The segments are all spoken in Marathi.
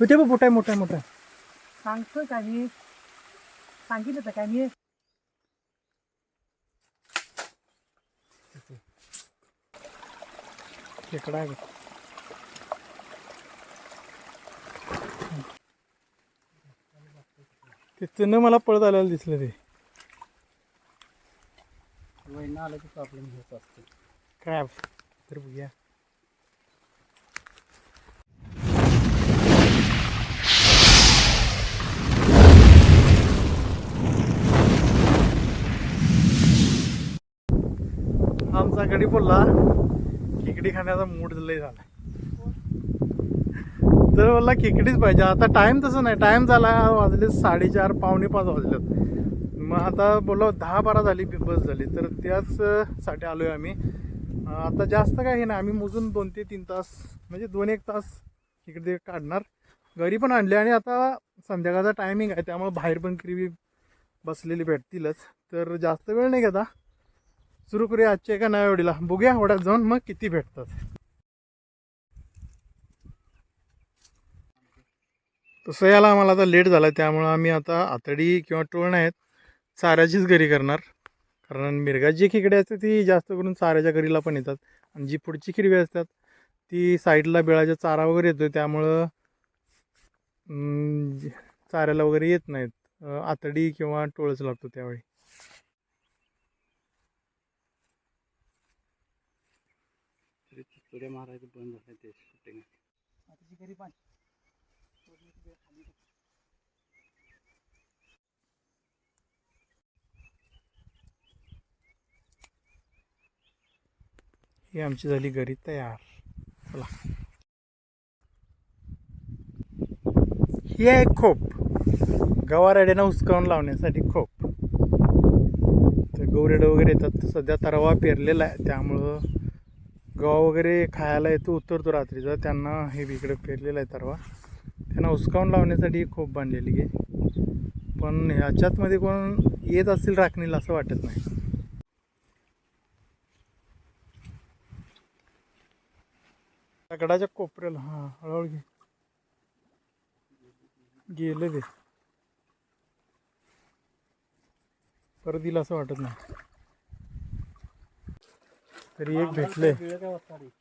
होते बघ मोठा आहे मोठा आहे मोठा आहे. सांगतोय काय मी? सांगितलं तर काय मी? खेकडा आहे बघ. तिथून मला पळत आलेलं दिसलं ते. वैन आलं की प्रॉब्लेम होत असतो. काय? तर बघूया. आमचा गडी बोलला खेकडी खाण्याचा मूड लय झाला. तर बोलला खेकडीच पाहिजे. आता टाईम तसं नाही. टाईम झाला वाजले साडेचार पावणे पाच वाजलेत. मग आता बोललो दहा बारा झाली बस झाली. तर त्याचसाठी आलो आहे आलोय आम्ही. आता जास्त काय हे नाही. आम्ही मोजून दोन ते तीन तास म्हणजे दोन एक तास इकडे काढणार. घरी पण आणले आणि आता संध्याकाळचा टायमिंग आहे. त्यामुळे बाहेर पण क्रिवी बसलेली भेटतीलच. तर जास्त वेळ नाही घेता. सुरू करूया आजच्या एका नव्या वेळेला बघूया वड्यात जाऊन मग किती भेटतात. तसं याला आम्हाला आता लेट झाला त्यामुळं आम्ही आता आतडी किंवा टोळण आहेत चाऱ्याचीच घरी करणार. कारण मिरगाची जी खेकडे असते ती जास्त करून चाऱ्याच्या घरीला पण येतात. आणि जी पुढची खिरवी असतात ती साईडला बिळाच्या चारा वगैरे येतो त्यामुळं चाऱ्याला वगैरे येत नाहीत. आतडी किंवा टोळच लागतो त्यावेळी. तुरे मारायचं बंद झालं ते शूटिंग आता घरी पण ही आमची झाली घरी तयार. चला. ही आहे खोप. गवारेड्यानं उचकावून लावण्यासाठी खोप. तर गौरेडं वगैरे येतात. सध्या तरवा पेरलेला आहे. त्यामुळं गवा वगैरे खायला येतो उतरतो रात्रीचा. त्यांना हे इकडे पेरलेलं आहे तरवा. त्यांना हुसकावून लावण्यासाठी खूप बांधलेली आहे. पण ह्याच्यातमध्ये कोण येत असतील राखणीला असं वाटत नाही. दगडाच्या कोपऱ्याला हां हळूहळू घे. गेलं ते. परत दिलं असं वाटत नाही. तरी एक भेटले?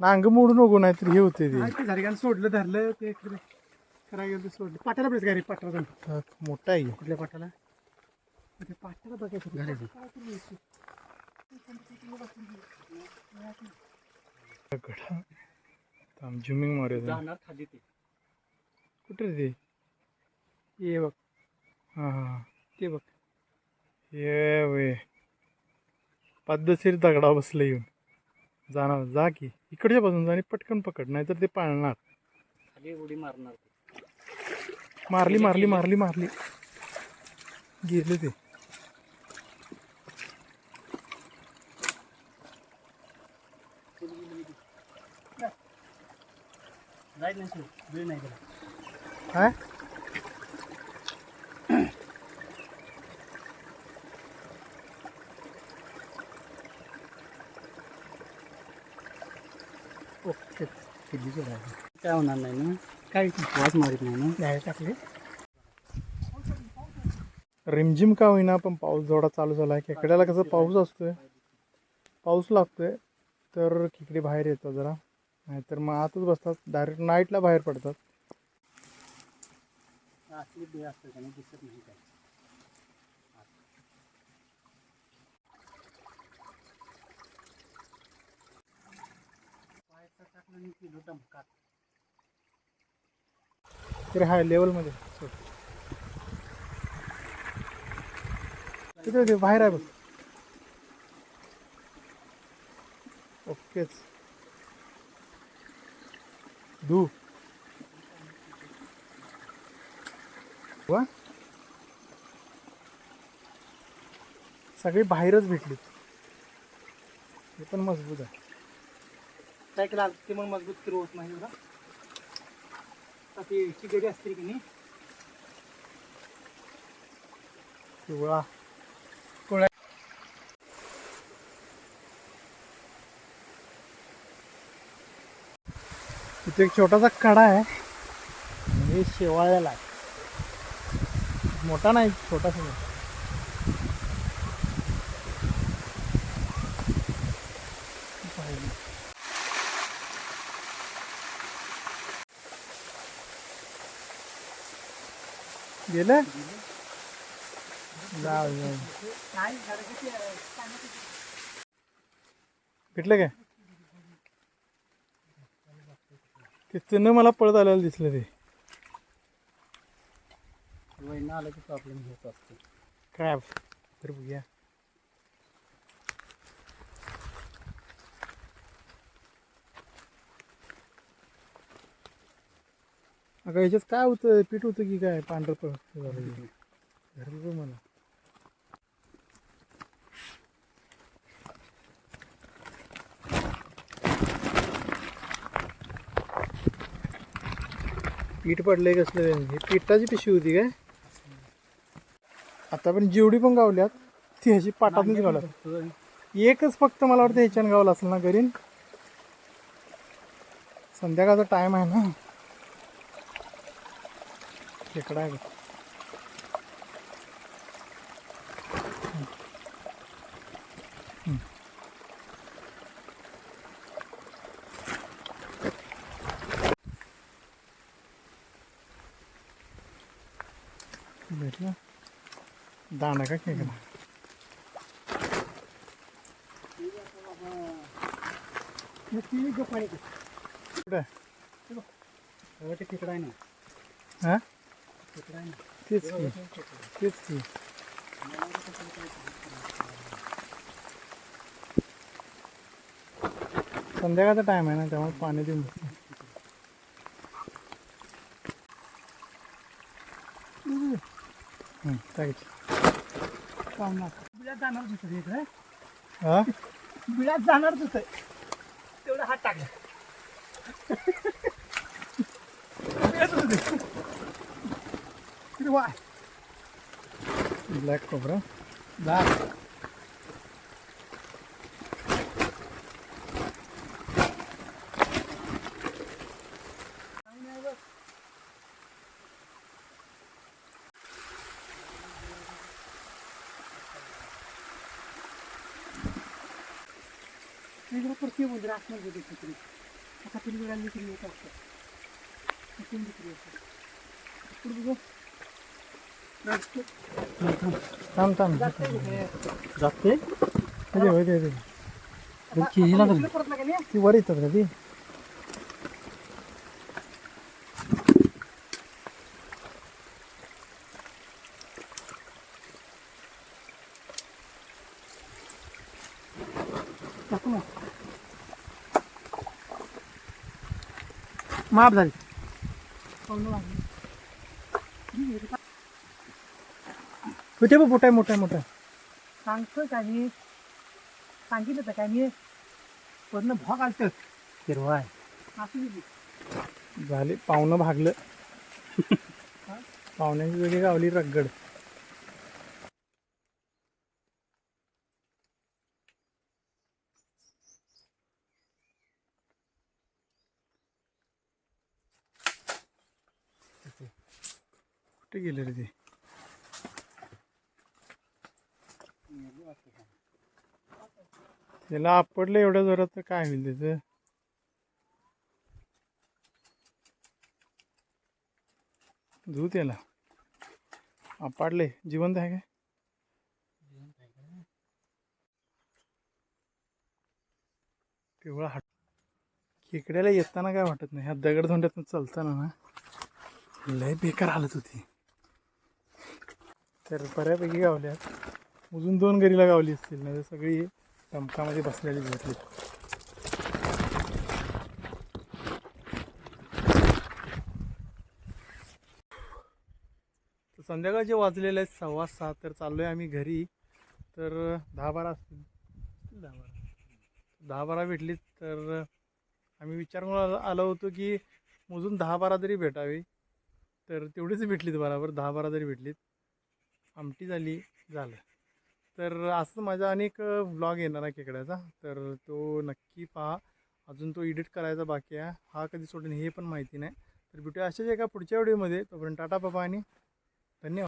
नांग मोडू नको नाही तर हे होते ते. सोडलं धरलं ते करायला सोडलं. मोठा आहे. कुठल्या बघायचं गडा झुमिंग मारूया कुठे रे ते? ये बघ. हां हां. ते बघ. ये वे. पद्धतशीर दगडा बसलं येऊन. जाणार. जा की. इकडच्या बाजून जा आणि पटकन पकड नाहीतर ते पाळणार. खाली उडी मारणार मारली मारली मारली मारली. गेले ते. काय? काय होणार नाही ना? काय वाज मारित नाही ना? नाही टाकले. रिमझिम का होईना पण पाऊस जेवढा चालू झाला आहे खेकड्याला कसं पाऊस असतोय. पाऊस लागतोय तर खेकडे बाहेर येतात जरा. नाहीतर मग आतच बसतात डायरेक्ट नाईटला बाहेर पडतात. दिसत नाही काय पायाचा टाकला चमकात तरी हाय लेवलमध्ये. तिकडे ते बाहेर आहे बघ. ओकेच. धू वा. सगळी बाहेरच भेटली. हे पण मजबूत आहे. सायकल आलं ते मग मजबूत होत नाही एवढा आता ती चिगडी असते की नाही पिवळा. तिथे एक छोटासा कडा आहे. हे शेवाळ्याला आहे. मोठा नाही छोटासा आहे. पाहिजे. गेलं? जाऊ जाऊ. भेटलं काय? तिथून मला पळत आलेलं दिसलं ते. वैना आलं की प्रॉब्लेम होत असतो. काय? तर बघूया. अगं ह्याच्यात काय होतं? पीठ होतं की काय? पांढरं प- झालं की. धरलं बघ मला पीठ पडलंय कसलं हे पिठाची पिशवी होती काय? आता पण जेवढी पण गावल्यात ती ह्याची पाटातूनच गावल्यात. एकच फक्त मला वाटतं ह्याच्यानं गावला असेल ना घरीन? संध्याकाळचा टाइम आहे ना? खेकडा आहे. भेटला दाणा का खेकडा कुठं आहे? ना हा तेच की तेच की संध्याकाळचा टाइम आहे ना त्यामुळे पाणी देऊन. बिळात जाणारच होतं इकडे हा? बिळात जाणारच होतं. तेवढा हात टाकला. बिळात होतं. इकडे वा ब्लॅक कोबरा जा. इकडे परती म्हणजे राखणार होते तिकडे आता तरी वेळा लिखून येत असतं इकडून लिखून येतं. इकडे बघू. राखतो. थांब थांब. जाते. कुठे? होय ते ते. आता ती वर येतात का ती. झाली. कुठे बघ मोठा आहे मोठा आहे मोठा आहे. सांगतोय का मी? सांगितलं तर काय मी? वरनं भाग आलत. हिरवा आहे. असं. झाले पाहुणं भागलं. पाहुण्याची वेगळी गावली रगड. कुठे गेले रे ते? त्याला आपडलं एवढ्या जोरात तर काय होईल त्याचं? धू त्याला. आपडले जिवंत आहे काय? पिवळा हट खेकड्याला येताना काय वाटत नाही. ह्या दगडधोंड्यातून चालताना ना लय बेकार हालत होती. तर बऱ्यापैकी गावल्यात. अजून दोन गरीला गावली असतील नाही तर सगळी टमकामध्ये बसलेली भेटली. तर संध्याकाळचे वाजलेले आहेत सव्वा सात तर चाललो आहे आम्ही घरी. तर दहा बारा असतील. दहा बारा. दहा बारा भेटलीत तर आम्ही विचार करून आलो- आलो होतो की मोजून दहा बारा तरी भेटावी. तर तेवढीच भेटलीत बरोबर दहा बारा तरी भेटलीत. आमटी झाली झालं. तर असं माझा अनेक व्लॉग येणार आहे खेकड्याचा. तर तो नक्की पहा. अजून तो एडिट करायचा बाकी आहे. हा कधी सोडेन हे पण माहिती नाही. तर भेटूया अशाच एका पुढच्या व्हिडिओमध्ये तोपर्यंत टाटा बाबा आणि धन्यवाद.